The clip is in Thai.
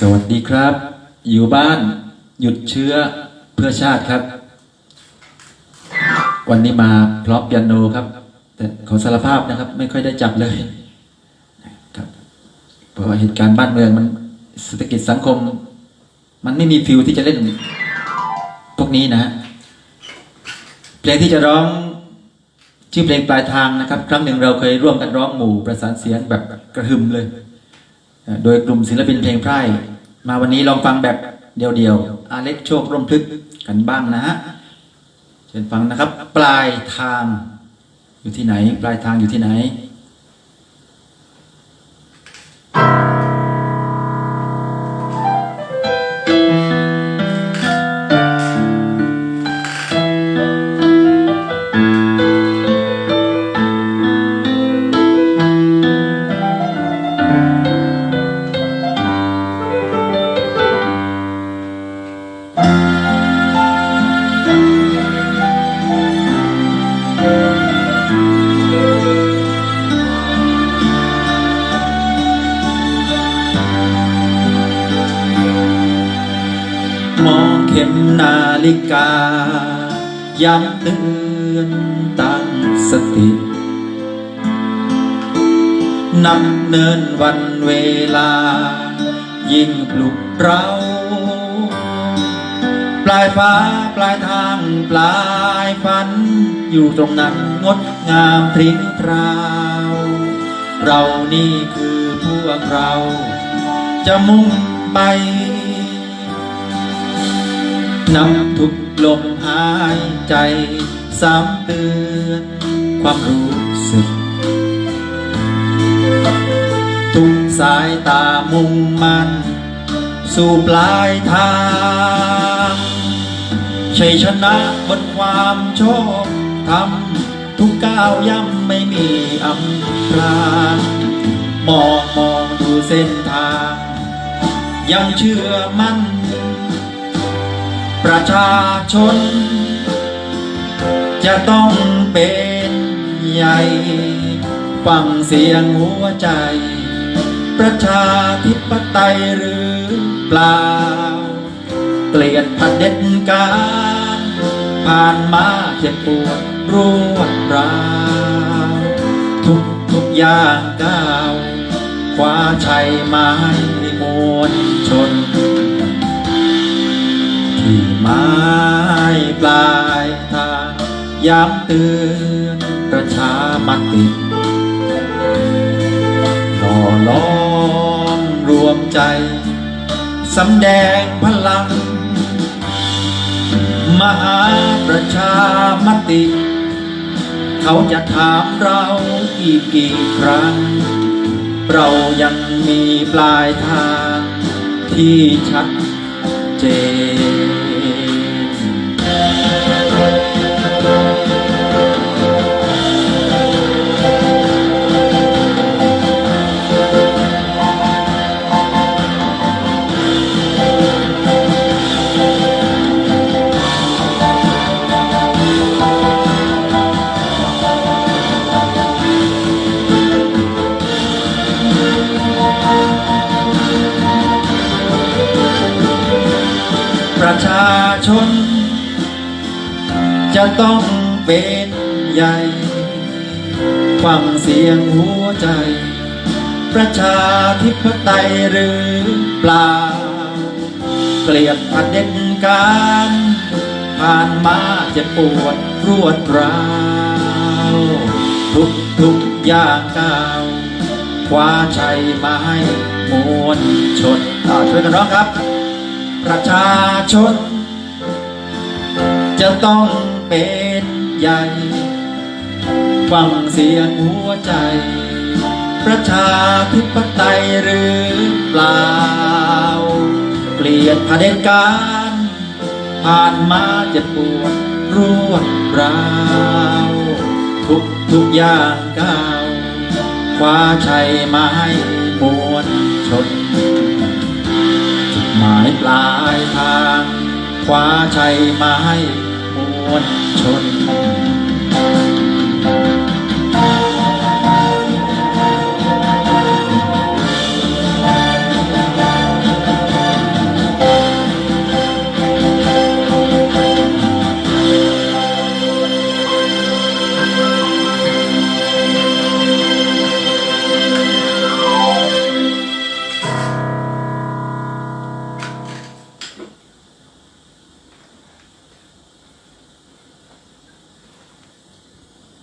สวัสดีครับ อยู่บ้านหยุดเชื้อเพื่อชาติครับ วันนี้มาพร้อมเปียโนครับ แต่ขอสารภาพนะครับ ไม่ค่อยได้จับเลยครับเพราะเหตุการณ์บ้านเมืองมันเศรษฐกิจสังคม มันไม่มีฟิลที่จะเล่นพวกนี้นะฮะเพลงที่จะร้องชื่อเพลงปลายทางนะครับ ครั้งหนึ่งเราเคยร่วมกันร้องหมู่ประสานเสียงแบบกระหึ่มเลย โดยกลุ่มศิลปินเพลงไพร่ มาวันนี้ลองฟังแบบเดียวๆอาเล็กโชคร่มพลึกกันบ้างนะฮะเชิญฟังนะครับ ปลายทางอยู่ที่ไหน ปลายทางอยู่ที่ไหน เข็มนาฬิกา ย้ำเตือนตั้งสตินับเนินวันเวลา ยิ่งปลุกเรา ปลายฟ้าปลายทางปลายฝัน อยู่ตรงนั้นงดงามพริ้งพราว เรานี่คือพวกเรา จะมุ่งไป นำทุกลมหายใจซ้ำเตือน ความรู้สึก ทุกสายตามุ่งมันสู่ปลายทางชัยชนะบนความโชคทำทุกก้าวย่ำไม่มีอำพรางมองมองดูเส้นทาง ยังเชื่อมั่น ประชาชน จะต้องเป็นใหญ่ ฟังเสียงหัวใจ ประชาธิปไตยหรือเปล่า เกลียดผัดเด็ดการ ผ่านมาเจ็บปวดรวดราวทุกทุกอย่างก้าวคว้าชัยมาให้มวลชน ไม้ปลายทางย้ำเตือนประชามติหล่อล้อมรวมใจสำแดงพลัง มหาประชามติ เขาจะถามเราอีกกี่ครั้ง เรายังมีปลายทางที่ชัดเจน ชน จะต้องเป็นใหญ่ฟังเสียงหัวใจ ประชาธิปไตยหรือเปล่า เกลียดผัดเด็ดการผ่านมาเจ็บปวดรวดราวทุกทุกอย่างก้าวคว้าชัยมาให้มวลชนอ่าช่วยกันร้องครับ ประชาชน จะต้องเป็นใหญ่ ฟังเสียงหัวใจ ประชาธิปไตยหรือเปล่าเกลียดเผด็จการ ผ่านมาเจ็บปวดรวดราวทุกทุกอย่างก้าวคว้าชัยมาให้มวลชนจุดหมายปลายทางคว้าชัยมาให้ ชน